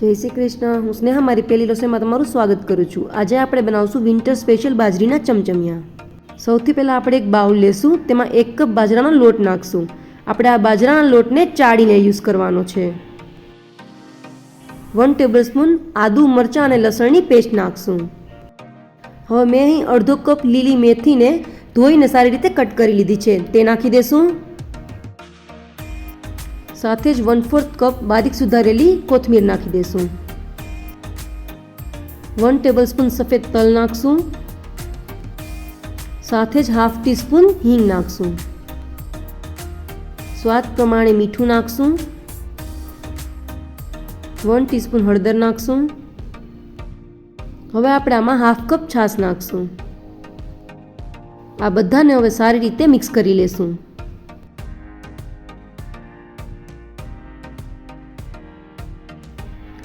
જય શ્રી કૃષ્ણ. હું સ્નેહા, મારી પહેલી રસોઈમાં તમારું સ્વાગત કરું છું. આજે આપણે બનાવશું વિન્ટર સ્પેશિયલ બાજરીના ચમચમિયા. સૌથી પહેલાં આપણે એક બાઉલ લેશું, તેમાં એક કપ બાજરાનો લોટ નાખશું. આપણે આ બાજરાના લોટને ચાળીને યુઝ કરવાનો છે. વન ટેબલ સ્પૂન આદુ, મરચાં અને લસણની પેસ્ટ નાખશું. હવે મેં અહીં અડધો કપ લીલી મેથીને ધોઈને સારી રીતે કટ કરી લીધી છે. તે નાખી દેશું. સાથે જ વન ફોર્થ કપ બારીક સુધારેલી કોથમીર નાખી દેશું. વન ટેબલ સ્પૂન સફેદ તલ નાખશું. સાથે જ હાફ ટી સ્પૂન હિંગ નાખશું. સ્વાદ પ્રમાણે મીઠું નાખશું. વન ટીસ્પૂન હળદર નાખશું. હવે આપણે આમાં હાફ કપ છાશ નાખશું. આ બધાને હવે સારી રીતે મિક્સ કરી લેશું.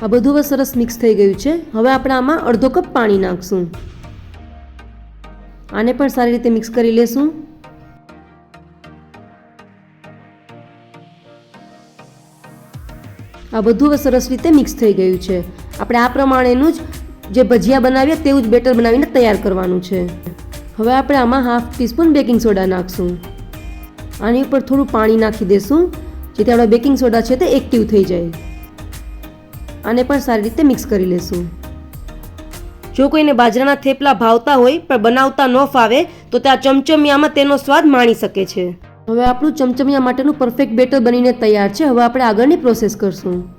આ બધું હવે સરસ મિક્સ થઈ ગયું છે. હવે આપણે આમાં અડધો કપ પાણી નાખશું. આને પણ સારી રીતે મિક્સ કરી લેશું. આ બધું હવે સરસ રીતે મિક્સ થઈ ગયું છે. આપણે આ પ્રમાણેનું જ જે ભજીયા બનાવીએ તેવું જ બેટર બનાવીને તૈયાર કરવાનું છે. હવે આપણે આમાં હાફ ટીસ્પૂન બેકિંગ સોડા નાખશું. આની ઉપર થોડું પાણી નાખી દેશું, જેથી આપણા બેકિંગ સોડા છે તે એક્ટિવ થઈ જાય. આને પણ સારી રીતે મિક્સ કરી લેશું. જો કોઈને બાજરાના થેપલા ભાવતા હોય, પણ બનાવતા ન ફાવે, તો તે આ ચમચમિયામાં તેનો સ્વાદ માણી શકે છે. હવે આપણું ચમચમિયા માટેનું પરફેક્ટ બેટર બનીને તૈયાર છે. હવે આપણે આગળની પ્રોસેસ કરશું.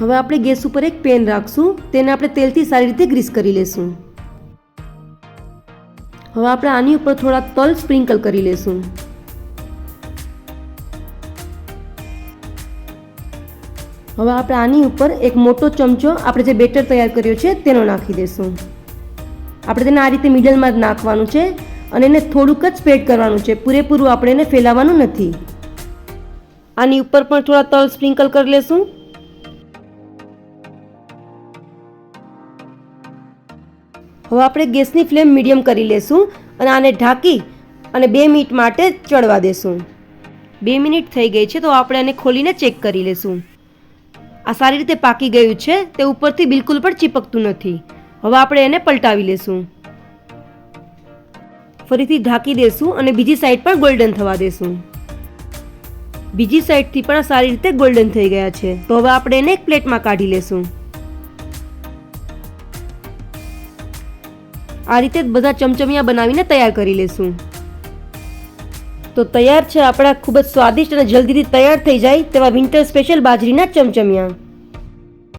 હવે આપણે ગેસ ઉપર એક પેન રાખશું. તેને આપણે તેલથી સારી રીતે ગ્રીસ કરી લેશું. હવે આપણે આની ઉપર થોડા તલ સ્પ્રિંકલ કરી લેશું. હવે આપણે આની ઉપર એક મોટો ચમચો આપણે જે બેટર તૈયાર કર્યો છે તેનો નાખી દઈશું. આપણે તેને આ રીતે મિડલમાં જ નાખવાનું છે અને એને થોડુંક જ સ્પ્રેડ કરવાનું છે. પૂરેપૂરું આપણે એને ફેલાવવાનું નથી. આની ઉપર પણ થોડા તલ સ્પ્રિંકલ કરી લેશું. હવે આપણે ગેસની ફ્લેમ મીડિયમ કરી લેશું અને આને ઢાંકી અને બે મિનિટ માટે ચડવા દેશું. બે મિનિટ થઈ ગઈ છે તો આપણે આને ખોલીને ચેક કરી લેશું. આ સારી રીતે પાકી ગયું છે, તે ઉપરથી બિલકુલ પણ ચીપકતું નથી. હવે આપણે એને પલટાવી લેશું. ફરીથી ઢાંકી દેશું અને બીજી સાઈડ પણ ગોલ્ડન થવા દેશું. બીજી સાઈડથી પણ આ સારી રીતે ગોલ્ડન થઈ ગયા છે. તો હવે આપણે એને એક પ્લેટમાં કાઢી લેશું. આ રીતે બધા ચમચમિયા બનાવીને તૈયાર કરી લેશું. તો તૈયાર છે આપણા ખૂબ જ સ્વાદિષ્ટ અને જલ્દીથી તૈયાર થઈ જાય તેવા વિન્ટર સ્પેશિયલ બાજરીના ચમચમિયા.